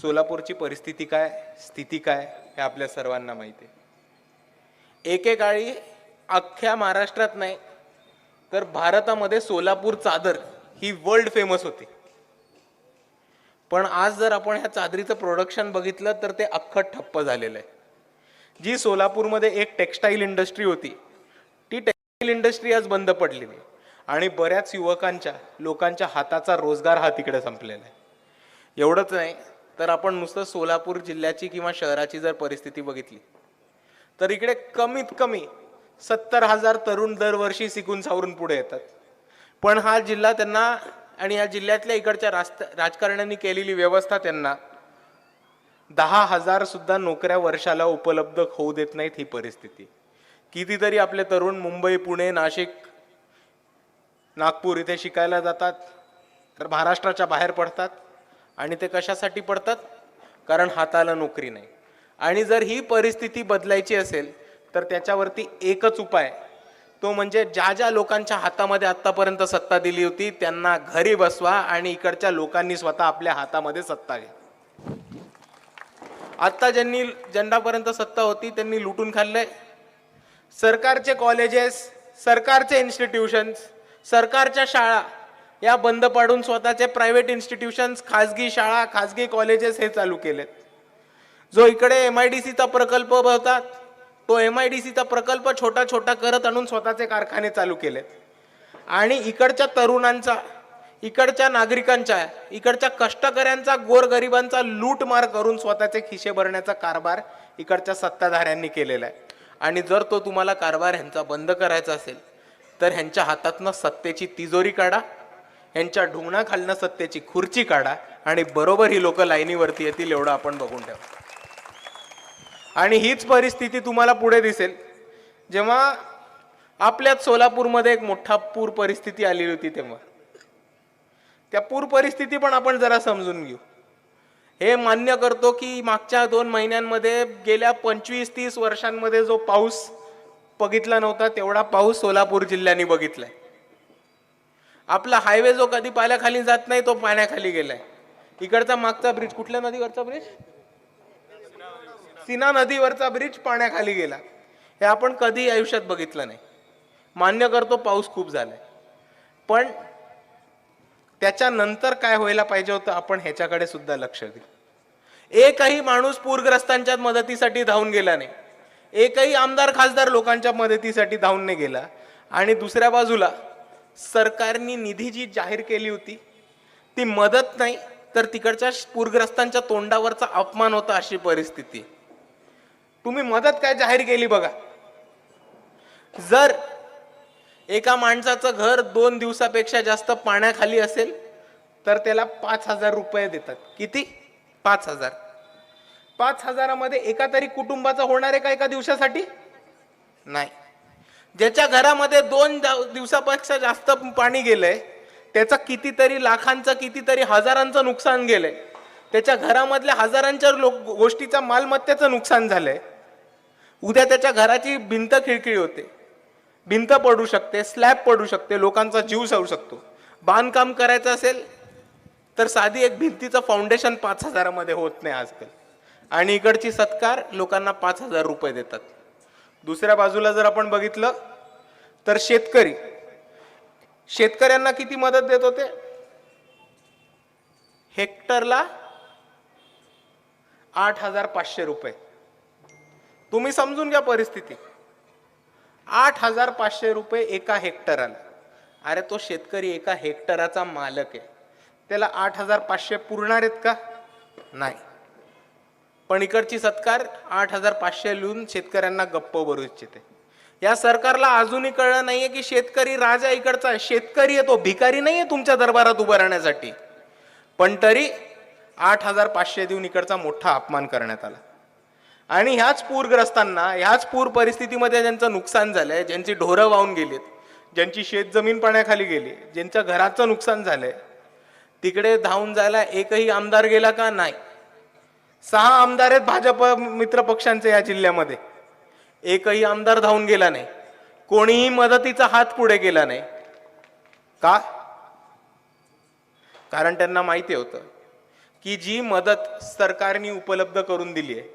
सोलापूरची परिस्थिती काय स्थिती काय हे आपल्या सर्वांना माहिती आहे. एकेकाळी अख्ख्या महाराष्ट्रात नाही तर भारतामध्ये सोलापूर चादर ही वर्ल्ड फेमस होती. पण आज जर आपण ह्या चादरीचं प्रोडक्शन बघितलं तर ते अख्खं ठप्प झालेलं आहे. जी सोलापूरमध्ये एक टेक्स्टाईल इंडस्ट्री होती ती टेक्स्टाईल इंडस्ट्री आज बंद पडलेली आहे. आणि बऱ्याच युवकांच्या लोकांच्या हाताचा रोजगार हा तिकडे संपलेला आहे. एवढंच नाही तर आपण नुसतं सोलापूर जिल्ह्याची किंवा शहराची जर परिस्थिती बघितली तर इकडे कमीत कमी सत्तर हजार तरुण दरवर्षी शिकून सावरून पुढे येतात. पण हा जिल्हा त्यांना आणि या जिल्ह्यातल्या इकडच्या रास्त राजकारण्यांनी केलेली व्यवस्था त्यांना दहा हजार सुद्धा नोकऱ्या वर्षाला उपलब्ध होऊ देत नाहीत ही परिस्थिती. कितीतरी आपले तरुण मुंबई पुणे नाशिक नागपूर इथे शिकायला जातात तर महाराष्ट्राच्या बाहेर पडतात. आणि ते कशासाठी पडतात? कारण हाताला नोकरी नाही. आणि जर ही परिस्थिती बदलायची असेल तर त्याच्यावरती एकच उपाय तो म्हणजे ज्या ज्या लोकांच्या हातामध्ये आत्तापर्यंत सत्ता दिली होती त्यांना घरी बसवा आणि इकडच्या लोकांनी स्वतः आपल्या हातामध्ये सत्ता घ्या. आत्ता ज्यांनी ज्यांनापर्यंत सत्ता होती त्यांनी लुटून खाल्लंय. सरकारचे कॉलेजेस सरकारचे इन्स्टिट्यूशन्स सरकारच्या शाळा या बंद पाडून स्वतःचे प्रायव्हेट इन्स्टिट्यूशन्स खाजगी शाळा खाजगी कॉलेजेस हे चालू केलेत. जो इकडे एम आय डी सीचा प्रकल्प होता तो एम आय डी सीचा प्रकल्प छोटा छोटा करत आणून स्वतःचे कारखाने चालू केलेत. आणि इकडच्या तरुणांचा इकडच्या नागरिकांच्या इकडच्या कष्टकऱ्यांचा गोरगरिबांचा लूटमार करून स्वतःचे खिशे भरण्याचा कारभार इकडच्या सत्ताधाऱ्यांनी केलेला आहे. आणि जर तो तुम्हाला कारभार ह्यांचा बंद करायचा असेल तर ह्यांच्या हातातनं सत्तेची तिजोरी काढा. ह्यांच्या ढोंगणाखालनं सत्तेची खुर्ची काढा आणि बरोबर ही लोक लाईनीवरती येतील एवढं आपण बघून ठेवा. आणि हीच परिस्थिती तुम्हाला पुढे दिसेल. जेव्हा आपल्याच सोलापूरमध्ये एक मोठा पूर परिस्थिती आलेली होती तेव्हा. त्या पूर परिस्थिती पण आपण जरा समजून घेऊ. हे मान्य करतो की मागच्या दोन महिन्यांमध्ये गेल्या पंचवीस तीस वर्षांमध्ये जो पाऊस बघितला नव्हता तेवढा पाऊस सोलापूर जिल्ह्याने बघितलाय. आपला हायवे जो कधी पाण्याखाली जात नाही तो पाण्याखाली गेलाय. इकडचा मागचा ब्रिज कुठल्या नदीवरचा ब्रिज सिना नदीवरचा ब्रिज पाण्याखाली गेला. हे आपण कधी आयुष्यात बघितलं नाही. मान्य करतो पाऊस खूप झालाय. पण त्याच्यानंतर काय व्हायला पाहिजे होतं आपण ह्याच्याकडे सुद्धा लक्ष देऊ. एकही माणूस पूरग्रस्तांच्या मदतीसाठी धावून गेला नाही. एकही आमदार खासदार लोकांच्या मदतीसाठी धावून नाही गेला. आणि दुसऱ्या बाजूला सरकारने निधी जी जाहीर केली होती ती मदत नाही तर तिकडच्या पूरग्रस्तांच्या तोंडावरचा अपमान होता अशी परिस्थिती. तुम्ही मदत काय जाहीर केली बघा. जर एका माणसाचं घर दोन दिवसापेक्षा जास्त पाण्याखाली असेल तर त्याला पाच हजार रुपये देतात. किती? पाच हजार. पाच हजारामध्ये एका तरी कुटुंबाचं होणार आहे का एका दिवसासाठी? नाही. ज्याच्या घरामध्ये दोन दिवसापेक्षा जास्त पाणी गेलंय त्याचं कितीतरी लाखांचं कितीतरी हजारांचं नुकसान गेलंय. त्याच्या घरामधल्या हजारांच्या लोक गोष्टीचा मालमत्तेचं नुकसान झालंय. उद्या त्याच्या घराची भिंत खिळखिळी होते. भिंत पडू शकते स्लॅब पडू शकते लोकांचा जीव जाऊ शकतो. बांधकाम करायचं असेल तर साधी एक भिंतीचं फाउंडेशन पाच हजारामध्ये होत नाही आजकाल. आणि इकडची सत्कार लोकांना पाच हजार रुपये देतात. दुसऱ्या बाजूला जर आपण बघितलं तर शेतकरी. शेतकऱ्यांना किती मदत देत होते? हेक्टरला आठ हजार पाचशे रुपये. तुम्ही समजून घ्या परिस्थिती. आठ हजार पाचशे रुपये एका हेक्टराला. अरे तो शेतकरी एका हेक्टराचा मालक आहे. त्याला आठ हजार पाचशे पुरणार आहेत का? नाही. पण इकडची सत्कार आठ हजार पाचशे लिहून शेतकऱ्यांना गप्प भरू इच्छिते. या सरकारला अजूनही कळलं नाहीये की शेतकरी राजा इकडचा. शेतकरी आहे तो भिकारी नाहीये तुमच्या दरबारात उभं राहण्यासाठी. पण तरी आठ हजार पाचशे देऊन इकडचा मोठा अपमान करण्यात आला. आणि ह्याच पूरग्रस्तांना ह्याच पूर परिस्थितीमध्ये ज्यांचं नुकसान झालंय ज्यांची ढोरं वाहून गेलीत ज्यांची शेतजमीन पाण्याखाली गेली ज्यांच्या घराचं नुकसान झालंय तिकडे धावून जायला एकही आमदार गेला का? नाही. सहा आमदार आहेत भाजप मित्र पक्षांचे या जिल्ह्यामध्ये. एकही आमदार धावून गेला नाही. कोणीही मदतीचा हात पुढे गेला नाही. का? कारण त्यांना माहिती होतं की जी मदत सरकारने उपलब्ध करून दिली आहे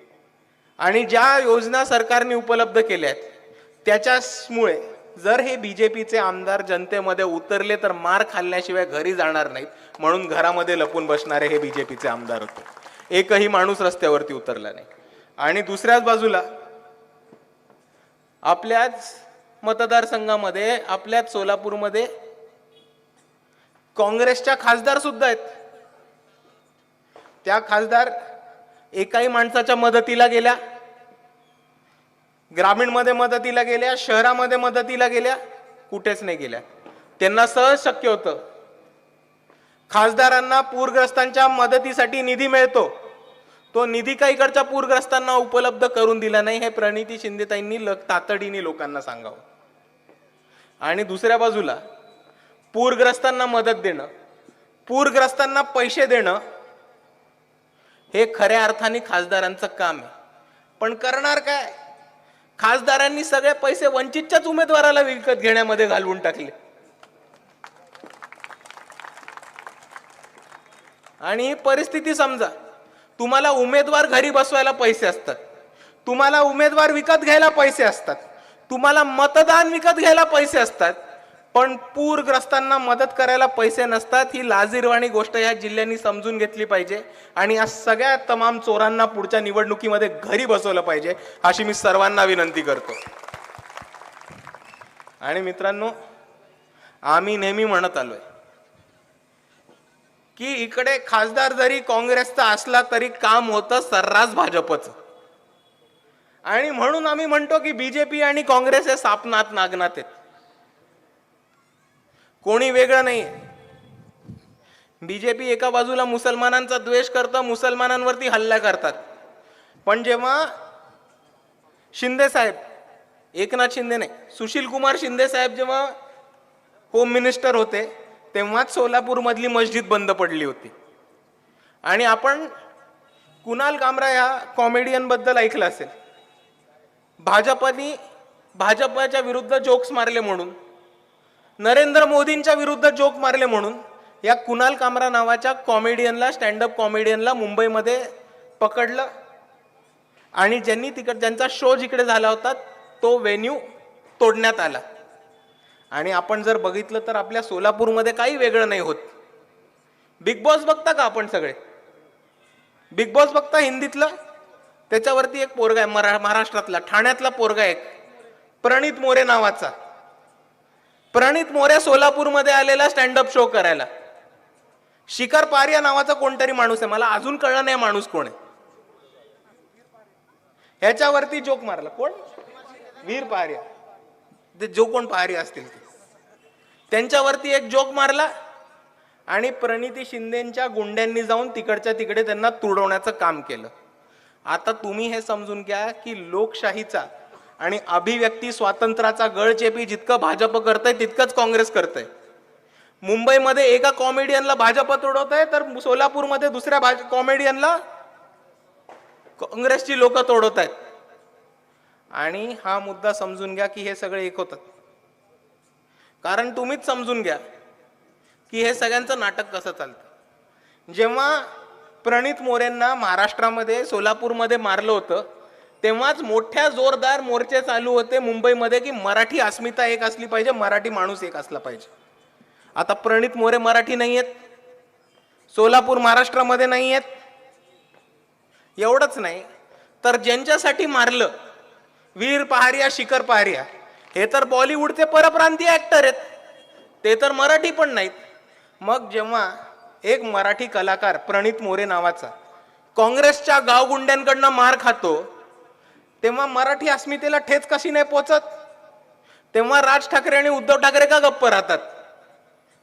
आणि ज्या योजना सरकारने उपलब्ध केल्या आहेत त्याच्यामुळे जर हे बीजेपीचे आमदार जनतेमध्ये उतरले तर मार खाल्ल्याशिवाय घरी जाणार नाहीत म्हणून घरामध्ये लपून बसणारे हे बीजेपीचे आमदार होते. एकही माणूस रस्त्यावरती उतरला नाही. आणि दुसऱ्याच बाजूला आपल्याच मतदारसंघामध्ये आपल्याच सोलापूरमध्ये काँग्रेसच्या खासदार सुद्धा आहेत. त्या खासदार एकाही माणसाच्या मदतीला गेल्या ग्रामीणमध्ये मदतीला गेल्या शहरामध्ये मदतीला गेल्या कुठेच नाही गेल्या. त्यांना सहज शक्य होतं खासदारांना पूरग्रस्तांच्या मदतीसाठी निधी मिळतो. तो निधी काही इकडच्या पूरग्रस्तांना उपलब्ध करून दिला नाही हे प्रणिती शिंदेताईंनी ल तातडीने लोकांना सांगावं. आणि दुसऱ्या बाजूला पूरग्रस्तांना मदत देणं पूरग्रस्तांना पैसे देणं हे खऱ्या अर्थाने खासदारांचं काम आहे. पण करणार काय? खासदारांनी सगळे पैसे वंचितच्याच उमेदवाराला विकत घेण्यामध्ये घालवून टाकले. आणि परिस्थिती समजा. तुम्हाला उमेदवार घरी बसवायला पैसे असतात. तुम्हाला उमेदवार विकत घ्यायला पैसे असतात. तुम्हाला मतदान विकत घ्यायला पैसे असतात. पण पूरग्रस्तांना मदत करायला पैसे नसतात ही लाजीरवाणी गोष्ट या जिल्ह्यांनी समजून घेतली पाहिजे. आणि या सगळ्या तमाम चोरांना पुढच्या निवडणुकीमध्ये घरी बसवलं पाहिजे अशी मी सर्वांना विनंती करतो. आणि मित्रांनो आम्ही नेहमी म्हणत आलोय की इकडे खासदार जरी काँग्रेसचा असला तरी काम होतं सर्रास भाजपचं. आणि म्हणून आम्ही म्हणतो की बीजेपी आणि काँग्रेस हे सापनात नागनात आहेत. कोणी वेगळं नाही बीजेपी एका बाजूला मुसलमानांचा द्वेष करतं मुसलमानांवरती हल्ला करतात. पण जेव्हा शिंदे साहेब एकनाथ शिंदे नाही सुशील कुमार शिंदे साहेब जेव्हा होम मिनिस्टर होते तेव्हाच सोलापूरमधली मस्जिद बंद पडली होती. आणि आपण कुणाल कामरा या कॉमेडियनबद्दल ऐकलं असेल. भाजपनी भाजपच्या विरुद्ध जोक्स मारले म्हणून नरेंद्र मोदींच्या विरुद्ध जोक मारले म्हणून या कुणाल कामरा नावाच्या कॉमेडियनला स्टँडअप कॉमेडियनला मुंबईमध्ये पकडलं. आणि ज्यांनी तिकड ज्यांचा शो जिकडे झाला होता तो व्हेन्यू तोडण्यात आला. आणि आपण जर बघितलं तर आपल्या सोलापूरमध्ये काही वेगळं नाही होत. बिग बॉस बघता का आपण सगळे? बिग बॉस बघता हिंदीतलं? त्याच्यावरती एक पोरगा आहे मरा महाराष्ट्रातला ठाण्यातला पोरगा एक. प्रणित मोरे नावाचा. प्रणित मोरे सोलापूरमध्ये आलेला स्टँडअप शो करायला. शिखर पारिया नावाचा कोणतरी माणूस आहे? मला अजून कळलं नाही माणूस कोण आहे. ह्याच्यावरती जोक मारला. कोण? वीर पारिया. ते जो कोण पहारी असतील ते. त्यांच्यावरती एक जोक मारला आणि प्रणिती शिंदेच्या गुंड्यांनी जाऊन तिकडच्या तिकडे त्यांना तुडवण्याचं काम केलं. आता तुम्ही हे समजून घ्या की लोकशाहीचा आणि अभिव्यक्ती स्वातंत्र्याचा गळचेपी जितकं भाजप करतंय तितकंच काँग्रेस करतंय. मुंबईमध्ये एका कॉमेडियनला भाजप तोडवतंय आहे तर सोलापूरमध्ये दुसऱ्या भाज कॉमेडियनला काँग्रेसची लोक तोडवत आहेत आणि हा मुद्दा समजून घ्या की हे सगळे एक होतात. कारण तुम्हीच समजून घ्या की हे सगळ्यांचं नाटक कसं चालतं. जेव्हा प्रणित मोरेंना महाराष्ट्रामध्ये सोलापूरमध्ये मारलं होतं तेव्हाच मोठ्या जोरदार मोर्चे चालू होते मुंबईमध्ये की मराठी अस्मिता एक असली पाहिजे मराठी माणूस एक असला पाहिजे. आता प्रणित मोरे मराठी नाही आहेत सोलापूर महाराष्ट्रामध्ये नाही आहेत एवढंच नाही. तर ज्यांच्यासाठी मारलं वीर पहारिया शिखर पहारिया हे तर बॉलिवूडचे परप्रांतीय ॲक्टर आहेत. ते तर मराठी पण नाहीत. मग जेव्हा एक मराठी कलाकार प्रणित मोरे नावाचा काँग्रेसच्या गावगुंड्यांकडनं मार खातो तेव्हा मराठी अस्मितेला ठेच कशी नाही पोचत? तेव्हा राज ठाकरे आणि उद्धव ठाकरे का गप्प राहतात?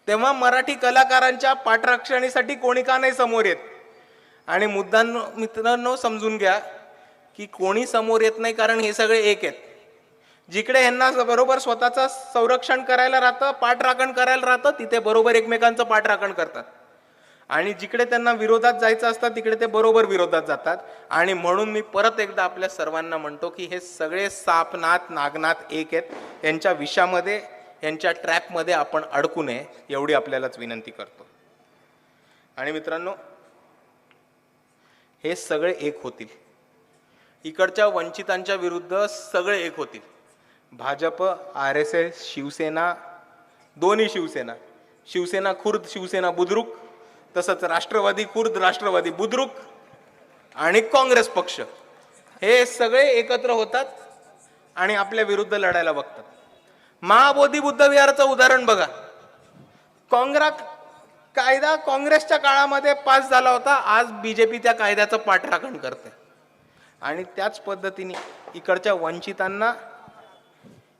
तेव्हा मराठी कलाकारांच्या पाठरक्षणीसाठी कोणी का नाही समोर येत? आणि मुद्दांनो मित्रांनो समजून घ्या की कोणी समोर येत नाही कारण हे सगळे एक आहेत. जिकडे ह्यांना बरोबर स्वतःचं संरक्षण करायला राहतं पाठराखण करायला राहतं तिथे बरोबर एकमेकांचं पाठराखण करतात. आणि जिकडे त्यांना विरोधात जायचं असतं तिकडे ते बरोबर विरोधात जातात. आणि म्हणून मी परत एकदा आपल्या सर्वांना म्हणतो की हे सगळे सापनाथ नागनाथ एक आहेत. यांच्या विषामध्ये यांच्या ट्रॅपमध्ये आपण अडकू नये एवढी आपल्यालाच विनंती करतो. आणि मित्रांनो हे सगळे एक होतील. इकडच्या वंचितांच्या विरुद्ध सगळे एक होतील. Bhajap R S S Shiv Sena दोन्ही शिवसेना. शिवसेना खुर्द शिवसेना बुद्रुक तसंच राष्ट्रवादी खुर्द राष्ट्रवादी बुद्रुक आणि काँग्रेस पक्ष. हे सगळे एकत्र होतात आणि आपल्या विरुद्ध लढायला बघतात. महाबोधी बुद्धविहाराचं उदाहरण बघा. काँग्रा कायदा काँग्रेसच्या काळामध्ये पास झाला होता आज बी जे पी त्या कायद्याचं पाठराखण करते आणि त्याच पद्धतीने इकडच्या वंचितांना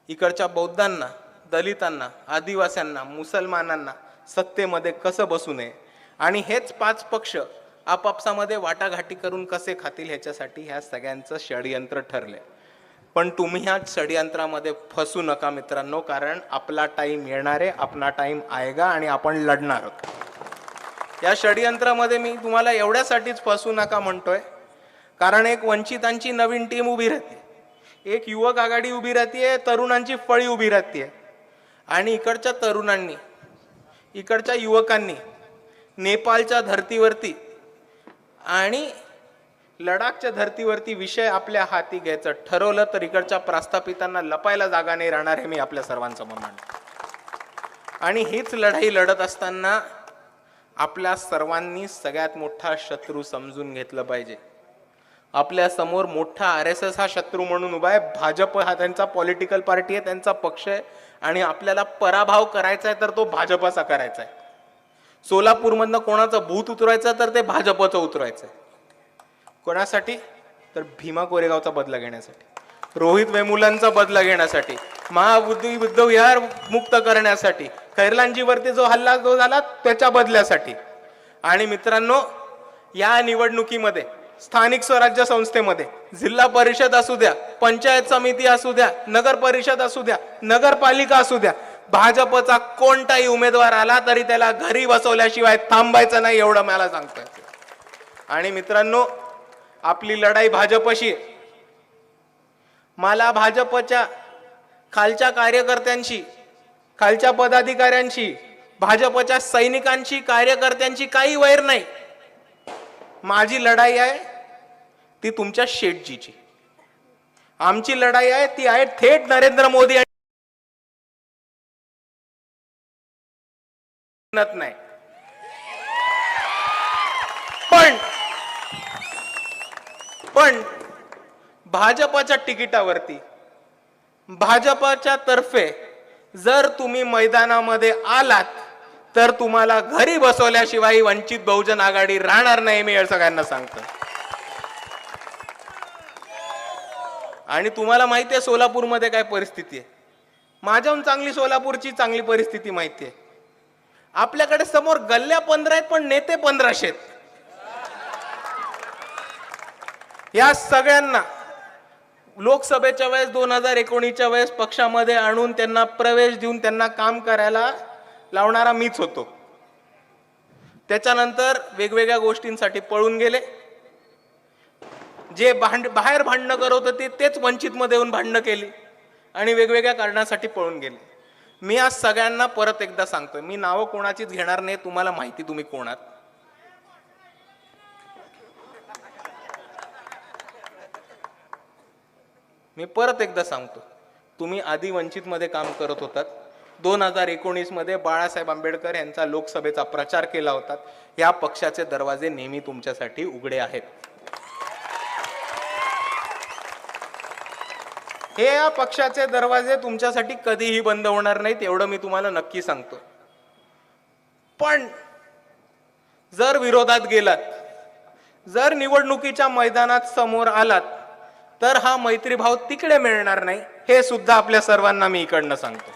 इकडच्या बौद्धांना दलितांना आदिवास्यांना मुसलमानांना सत्तेमध्ये कसं बसू नये? आणि हेच पाच पक्ष आपापसामध्ये वाटाघाटी करून कसे खातील ह्याच्यासाठी ह्या सगळ्यांचं षडयंत्र ठरले पण तुम्ही ह्या षडयंत्रामध्ये फसू नका मित्रांनो कारण आपला टाईम येणार आहे आपला टाईम आएगा आणि आपण लढणार आहोत. या षडयंत्रामध्ये मी तुम्हाला एवढ्यासाठीच फसू नका म्हणतोय कारण एक वंचितांची नवीन टीम उभी राहते. एक युवक आघाडी उभी राहते तरुणांची फळी उभी राहते आणि इकडच्या तरुणांनी इकडच्या युवकांनी नेपाळच्या धर्तीवरती आणि लडाखच्या धर्तीवरती विषय आपल्या हाती घ्यायचं ठरवलं तर इकडच्या प्रास्थापितांना लपायला जागा नाही राहणार हे मी आपल्या सर्वांसमोर मांडतो. आणि हीच लढाई लढत असताना आपल्या सर्वांनी सगळ्यात मोठा शत्रू समजून घेतलं पाहिजे. आपल्यासमोर मोठा आर एस एस हा शत्रू म्हणून उभा आहे. भाजप हा त्यांचा पॉलिटिकल पार्टी आहे त्यांचा पक्ष आहे. आणि आपल्याला पराभव करायचा आहे तर तो भाजपाचा करायचा आहे. सोलापूरमधनं कोणाचं भूत उतरवायचं तर ते भाजपचं उतरवायचं आहे. कोणासाठी? तर भीमा कोरेगावचा बदला घेण्यासाठी. रोहित वेमुलांचा बदला घेण्यासाठी. महाबुद्धी बुद्ध विहार मुक्त करण्यासाठी. खैरलांजीवरती जो हल्ला जो झाला त्याच्या बदल्यासाठी. आणि मित्रांनो या निवडणुकीमध्ये स्थानिक स्वराज्य संस्थेमध्ये. जिल्हा परिषद असू द्या पंचायत समिती असू द्या नगर परिषद असू द्या नगरपालिका असू द्या भाजपचा कोणताही उमेदवार आला तरी त्याला घरी बसवल्याशिवाय थांबायचं नाही एवढं मला सांगतोय आणि मित्रांनो आपली लढाई भाजपशी मला भाजपच्या खालच्या कार्यकर्त्यांशी खालच्या पदाधिकाऱ्यांशी भाजपच्या सैनिकांशी कार्यकर्त्यांची काही वैर नाही. माझी लढाई आहे ती तुमच्या शेटजीची आमची लढाई आहे ती आहे थेट नरेंद्र मोदी म्हणत नाही. पण पण भाजपाच्या तिकिटावरती भाजपाच्या तर्फे जर तुम्ही मैदानामध्ये आलात तर तुम्हाला घरी बसवल्याशिवाय वंचित बहुजन आघाडी राहणार नाही मी सगळ्यांना सांगतो. आणि तुम्हाला माहिती आहे सोलापूरमध्ये काय परिस्थिती आहे? माझ्याहून चांगली सोलापूरची चांगली परिस्थिती माहिती आहे. आपल्याकडे समोर गल्ल्या पंधरा आहेत पण नेते पंधराशे आहेत. या सगळ्यांना लोकसभेच्या वेळेस दोन हजार एकोणीसच्या वेळेस पक्षामध्ये आणून त्यांना प्रवेश देऊन त्यांना काम करायला लावणारा मीच होतो. त्याच्यानंतर वेगवेगळ्या गोष्टींसाठी पळून गेले. जे भांड बाहेर भांडणं करत होते तेच वंचितमध्ये येऊन भांडणं केली आणि वेगवेगळ्या कारणासाठी पळून गेले. मी आज सगळ्यांना परत एकदा सांगतोय मी नावं कोणाचीच घेणार नाही तुम्हाला माहिती तुम्ही कोणात. मी परत एकदा सांगतो तुम्ही आधी वंचितमध्ये काम करत होतात. दोन हजार एकोणीसमध्ये बाळासाहेब आंबेडकर यांचा लोकसभेचा प्रचार केला होता. या पक्षाचे दरवाजे नेहमी तुमच्यासाठी उघडे आहेत. हे या पक्षाचे दरवाजे तुमच्यासाठी कधीही बंद होणार नाहीत एवढं मी तुम्हाला नक्की सांगतो. पण जर विरोधात गेलात जर निवडणुकीच्या मैदानात समोर आलात तर हा मैत्रीभाव तिकडे मिळणार नाही हे सुद्धा आपल्या सर्वांना मी इकडनं सांगतो.